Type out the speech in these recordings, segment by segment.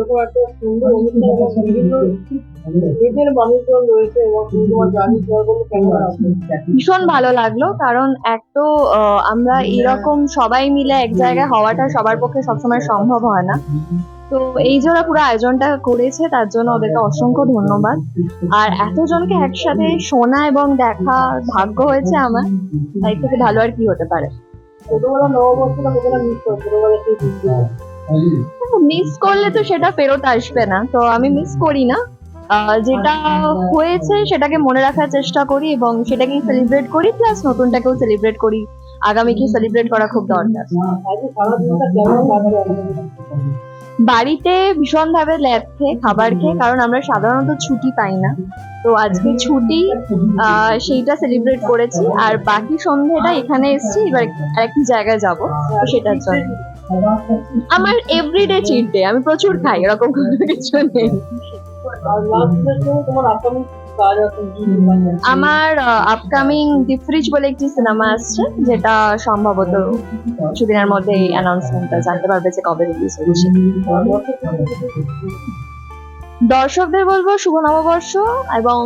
এরকম একটা সুন্দর অনুষ্ঠান এবং মানুষজন রয়েছে এবং তুমি তোমার জার্নি শেয়ার করলে কেমন ভীষণ ভালো লাগল কারণ এক তো আমরা এরকম সবাই মিলে এক জায়গায় হওয়াটা সবার পক্ষে সবসময় সম্ভব হয় না। তো এই যে ওরা পুরো আয়োজনটা করেছে তার জন্য ওদেরকে অসংখ্য ধন্যবাদ। আর এতজনকে একসাথে শোনা এবং দেখা ভাগ্য হয়েছে আমার তাই থেকে ভালো আর কি হতে পারে। ছোটবেলা নববর্ষটা কোথাও মিস করো ছোটবেলা সেই। মিস করলে তো সেটা ফেরত আসবে না। তো আমি মিস করি না। যেটা হয়েছে সেটাকে মনে রাখার চেষ্টা করি এবং সেটাকেই সেলিব্রেট করি প্লাস নতুনটাকেও সেলিব্রেট করি। আগামীকে সেলিব্রেট করা খুব দরকার। বাড়িতে ভীষণভাবে ল্যাব খেয়ে, খাবার খেয়ে, কারণ আমরা সাধারণত ছুটি পাই না। তো আজকে ছুটি সেইটা সেলিব্রেট করেছি। আর বাকি সন্ধ্যেটা এখানে এসেছি, এবার আরেকটি জায়গায় যাব, তো সেটার জন্য। আমার এভরিডে চিট ডে আমি প্রচুর খাই, এরকম কোনো কিছু নেই? আমার আপকামিং দি ফ্রিজ বলে একটি সিনেমা আসছে, যেটা সম্ভবত কিছুদিনের মধ্যে অ্যানাউন্সমেন্টটা জানতে পারবে যে কবে রিলিজ বন্ধুদের দর্শকদের বলব শুভ নববর্ষ এবং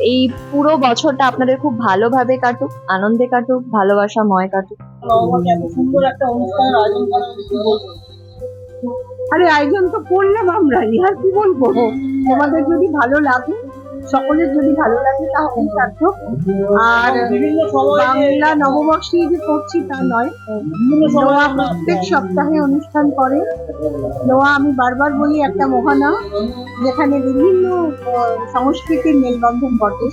এই পুরো বছরটা আপনাদের খুব ভালোভাবে কাটুক, আনন্দে কাটুক, ভালোবাসাময় কাটুক নববর্ষে এত সুন্দর একটা অনুষ্ঠানের আয়োজন করা হয়েছে কি বলব? আরে আয়োজন তো করলাম আমরা আর কি বলব তোমাদের যদি ভালো লাগে সকলের যদি ভালো লাগে তাহলে সার্থক। আর বাংলা নববর্ষে যে করছি তা নয় নোয়া প্রত্যেক সপ্তাহে অনুষ্ঠান করে। নোয়া আমি বারবার বলি একটা মহানা, যেখানে বিভিন্ন সংস্কৃতির মেলবন্ধন ঘটে।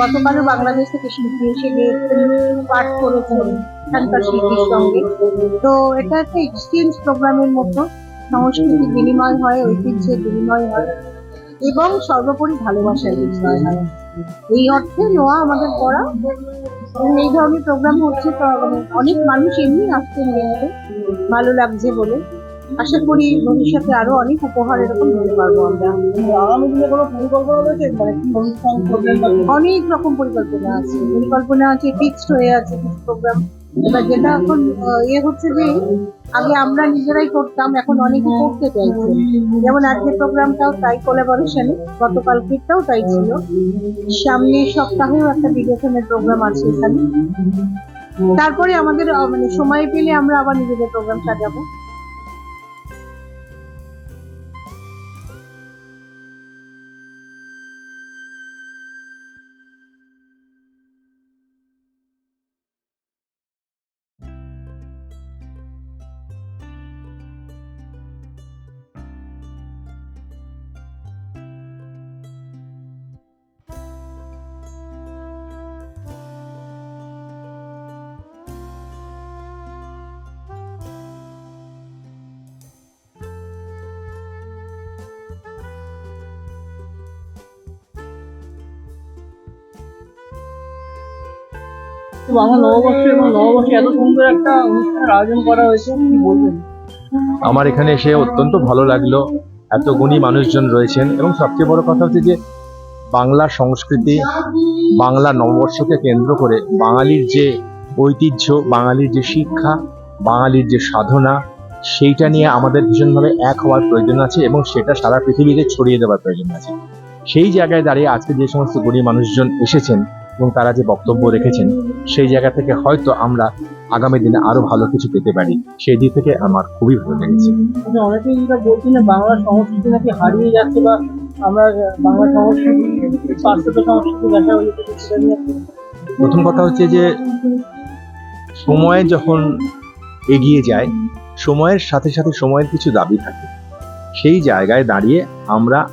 গতকালও বাংলাদেশ থেকে শিল্পী এসে পাঠ করেছেন এখানকার শিল্পীর সঙ্গে। তো এটা একটা এক্সচেঞ্জ প্রোগ্রামের মতো। সংস্কৃতির বিনিময় হয়, ঐতিহ্যের বিনিময় হয়। এবং সর্বোপরি ভালোবাসার হয় এই অর্থে নোয়া আমাদের করা এই ধরনের প্রোগ্রাম হচ্ছে অনেক মানুষ এমনি আসছেন দেখতে ভালো লাগছে বলে। আশা করি ভবিষ্যতে আরও অনেক উপহার এরকম দিতে পারব আমরা। আগামী দিনে কোনো পরিকল্পনা রয়েছে মানে? অনেক রকম পরিকল্পনা আছে। পরিকল্পনা আছে ফিক্সড হয়ে আছে কিছু প্রোগ্রাম এবার যেটা এখন ইয়ে হচ্ছে যে, আগে আমরা নিজেরাই করতাম, এখন অনেকে করতে চাইছে। যেমন আজকের প্রোগ্রামটাও তাই কোলাবোরেশনে গতকালকেরটাও তাই ছিল। সামনের সপ্তাহেও একটা বিজ্ঞাপনের প্রোগ্রাম আছে এখানে। তারপরে আমাদের মানে সময় পেলে আমরা আবার নিজেদের প্রোগ্রাম সাজাবো। বাংলা নববর্ষে এবং এত সুন্দর একটা অনুষ্ঠানের আয়োজন করা হয়েছে, কি বলবেন? আমার এখানে এসে অত্যন্ত ভালো লাগল, এত গুণী মানুষজন রয়েছেন এবং সবচেয়ে বড় কথা হচ্ছে যে বাংলা সংস্কৃতি, বাংলা নববর্ষকে কেন্দ্র করে বাঙালির যে ঐতিহ্য, বাঙালির যে শিক্ষা, বাঙালির যে সাধনা, সেইটা নিয়ে আমাদের ভীষণভাবে এক হওয়ার প্রয়োজন আছে এবং সেটা সারা পৃথিবীতে ছড়িয়ে দেওয়ার প্রয়োজন আছে। সেই জায়গায় দাঁড়িয়ে আজকে যে সমস্ত গুণী মানুষজন এসেছেন এবং তারা যে বক্তব্য রেখেছেন সেই জায়গা থেকে হয়তো আমরা আগামী দিনে আরও ভালো কিছু পেতে পারি। সেই দিক থেকে আমার খুবই ভালো লেগেছে। আচ্ছা, অনেকেই যেটা বলছেন বাংলা সংস্কৃতি নাকি হারিয়ে যাচ্ছে বা আমরা বাংলা সংস্কৃতি পাশ্চাত্য সংস্কৃতি দেখা প্রথম কথা হচ্ছে যে সময় যখন এগিয়ে যায় সময়ের সাথে সাথে সময়ের কিছু দাবি থাকে। সেই জায়গায় দাঁড়িয়ে আমরা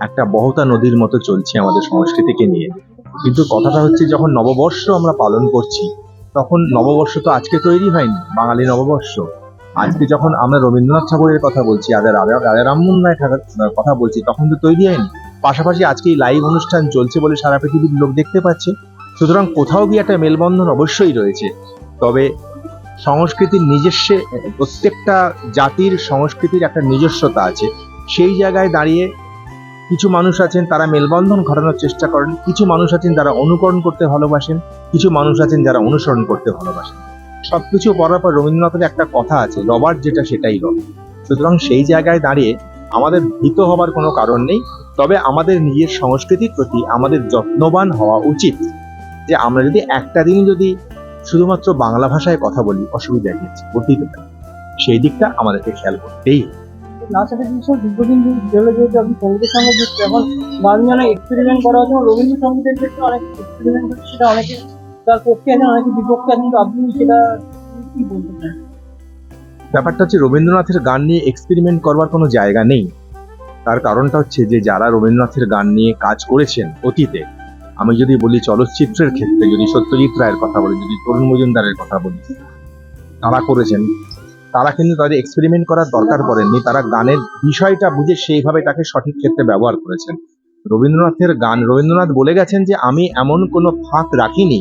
একটা বহতা নদীর মতো চলছি আমাদের সংস্কৃতিকে নিয়ে। কিন্তু কথাটা হচ্ছে যখন নববর্ষ আমরা পালন করছি, তখন নববর্ষ তো আজকে তৈরি হয়নি, বাঙালি নববর্ষ। আজকে যখন আমরা রবীন্দ্রনাথ ঠাকুরের কথা বলছি আদের রাজা রাজা রামমোহন রায় ঠাকুর কথা বলছি, তখন তো তৈরি হয়নি। পাশাপাশি আজকে এই লাইভ অনুষ্ঠান চলছে বলে সারা পৃথিবীর লোক দেখতে পাচ্ছে। সুতরাং কোথাও গিয়ে একটা মেলবন্ধন অবশ্যই রয়েছে। তবে সংস্কৃতির নিজস্ব, প্রত্যেকটা জাতির সংস্কৃতির একটা নিজস্বতা আছে। সেই জায়গায় দাঁড়িয়ে কিছু মানুষ আছেন তারা মেলবন্ধন ঘটানোর চেষ্টা করেন, কিছু মানুষ আছেন যারা অনুকরণ করতে ভালোবাসেন, কিছু মানুষ আছেন যারা অনুসরণ করতে ভালোবাসেন। সবকিছু পড়ার পর রবীন্দ্রনাথের একটা কথা আছে রবার যেটা সেটাই রব। সুতরাং সেই জায়গায় দাঁড়িয়ে আমাদের ভীত হবার কোনো কারণ নেই, তবে আমাদের নিজের সংস্কৃতির প্রতি আমাদের যত্নবান হওয়া উচিত যে আমরা যদি একটা দিন যদি শুধুমাত্র বাংলা ভাষায় কথা বলি অসুবিধা আছে বলতেই তো সেই দিকটা আমাদেরকে খেয়াল করতেই একটা দীর্ঘদিন যেহেতু আপনি সঙ্গীতের সঙ্গে যুক্ত। এখন এক্সপেরিমেন্ট করা হচ্ছে রবীন্দ্রসঙ্গীতের ক্ষেত্রে অনেক এক্সপেরিমেন্ট হচ্ছে, সেটা অনেকে তার পক্ষে অনেকে বিপক্ষে আপনি সেটা কি বলতে ব্যাপারটা হচ্ছে রবীন্দ্রনাথের গান নিয়ে এক্সপেরিমেন্ট করবার কোনো জায়গা নেই। তার কারণটা হচ্ছে যে যারা রবীন্দ্রনাথের গান নিয়ে কাজ করেছেন অতীতে, আমি যদি বলি চলচ্চিত্রের ক্ষেত্রে, যদি সত্যজিৎ রায়ের কথা বলি, যদি তরুণ মজুমদারের কথা বলি, তারা করেছেন। তারা কিন্তু তাদের এক্সপেরিমেন্ট করার দরকার পড়েননি। তারা গানের বিষয়টা বুঝে সেইভাবে তাকে সঠিক ক্ষেত্রে ব্যবহার করেছেন। রবীন্দ্রনাথের গান রবীন্দ্রনাথ বলে গেছেন যে আমি এমন কোনো ফাঁক রাখিনি।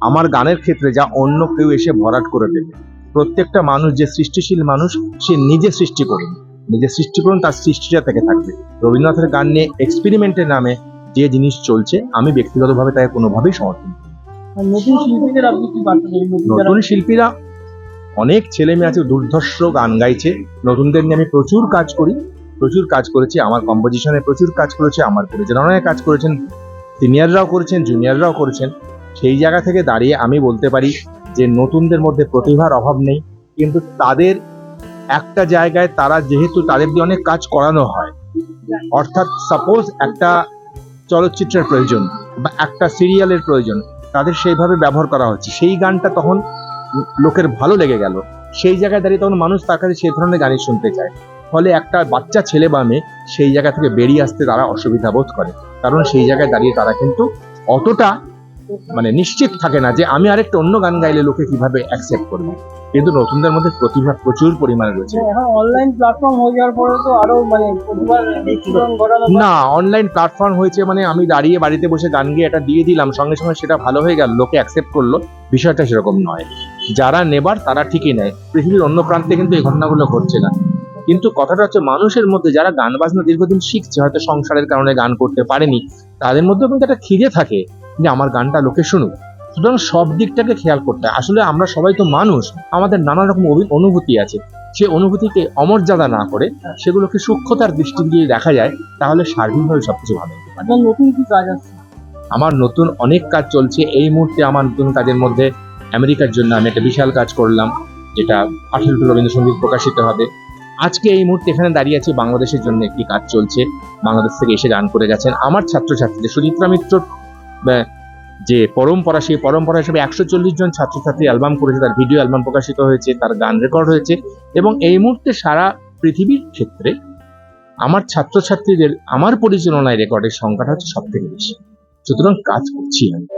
আমার গানের ক্ষেত্রে যা অন্য কেউ এসে ভরাট করে দেবে। প্রত্যেকটা মানুষ যে সৃষ্টিশীল মানুষ সে নিজে সৃষ্টি করুন। নিজে সৃষ্টি করুন তার সৃষ্টিটা থেকে থাকবে। রবীন্দ্রনাথের গান নিয়ে এক্সপেরিমেন্টের নামে যে জিনিস চলছে আমি ব্যক্তিগতভাবে তাকে কোনোভাবেই সমর্থন করি নতুন শিল্পীদের আপনি কি বার্তা দেবেন? নতুন যারা নতুন শিল্পীরা অনেক ছেলে মেয়ে আছে, দুর্ধর্ষ গান গাইছে। নতুনদের নিয়ে আমি প্রচুর কাজ করি, প্রচুর কাজ করেছি। আমার কম্পোজিশনে প্রচুর কাজ করেছে, আমার পরিচালনায় কাজ করেছেন সিনিয়ররাও করেছেন জুনিয়ররাও করেছেন। সেই জায়গা থেকে দাঁড়িয়ে আমি বলতে পারি যে, নতুনদের মধ্যে প্রতিভার অভাব নেই। কিন্তু তাদের একটা জায়গায় তারা যেহেতু তাদের দিয়ে অনেক কাজ করানো হয়, অর্থাৎ সাপোজ একটা চলচ্চিত্রের প্রয়োজন বা একটা সিরিয়ালের প্রয়োজন, তাদের সেইভাবে ব্যবহার করা হচ্ছে। সেই গানটা তখন লোকের ভালো লেগে গেল। সেই জায়গায় দাঁড়িয়ে তখন মানুষ তার কাছে সেই ধরনের গানই শুনতে চায়। ফলে একটা বাচ্চা ছেলে বা মেয়ে সেই জায়গা থেকে বেরিয়ে আসতে তারা অসুবিধা বোধ করে। কারণ সেই জায়গায় দাঁড়িয়ে তারা কিন্তু অতটা মানে নিশ্চিত থাকে না যে আমি আরেকটা অন্য গান গাইলে লোকে কীভাবে অ্যাকসেপ্ট করবে। কিন্তু নতুনদের মধ্যে প্রতিভা প্রচুর পরিমাণে রয়েছে। অনলাইন প্ল্যাটফর্ম হয়ে যাওয়ার পরে তো আরও মানে না অনলাইন প্ল্যাটফর্ম হয়েছে মানে আমি দাঁড়িয়ে বাড়িতে বসে গান গিয়ে এটা দিয়ে দিলাম সঙ্গে সঙ্গে সেটা ভালো হয়ে গেল লোকে অ্যাকসেপ্ট করল। বিষয়টা সেরকম নয়। যারা নেবার তারা ঠিকই নেয়। পৃথিবীর অন্য প্রান্তে কিন্তু এই ঘটনাগুলো ঘটছে না। কিন্তু কথাটা হচ্ছে মানুষের মধ্যে যারা গান বাজনা দীর্ঘদিন শিখছে হয়তো সংসারের কারণে গান করতে পারেনি তাদের মধ্যে কিন্তু একটা খিদে থাকে যে আমার গানটা লোকে শুনুক। সুতরাং সব দিকটাকে খেয়াল করতে হয়। আসলে আমরা সবাই তো মানুষ আমাদের নানা রকম অনুভূতি আছে। সে অনুভূতিকে অমর্যাদা না করে সেগুলোকে সূক্ষ্মতার দৃষ্টি দিয়ে দেখা যায় তাহলে সার্বিকভাবে সবকিছু ভালো নতুন কি কাজ আছে? আমার নতুন অনেক কাজ চলছে। এই মুহূর্তে আমার নতুন কাজের মধ্যে আমেরিকার জন্য আমি একটা বিশাল কাজ করলাম, যেটা আঠেরোটি রবীন্দ্রসঙ্গীত প্রকাশিত হবে। আজকে এই মুহূর্তে এখানে দাঁড়িয়ে আছি, বাংলাদেশের জন্য একটি কাজ চলছে। বাংলাদেশ থেকে এসে গান করে গেছেন আমার ছাত্রছাত্রীদের সুচিত্রা মিত্র যে পরম্পরা, সেই পরম্পরা হিসেবে একশো চল্লিশ জন ছাত্রছাত্রী অ্যালবাম করেছে, তার ভিডিও অ্যালবাম প্রকাশিত হয়েছে, তার গান রেকর্ড হয়েছে এবং এই মুহূর্তে সারা পৃথিবীর ক্ষেত্রে আমার ছাত্রছাত্রীদের, আমার পরিচালনায় রেকর্ডের সংখ্যাটা হচ্ছে সব থেকে বেশি। সুতরাং কাজ করছি আমি।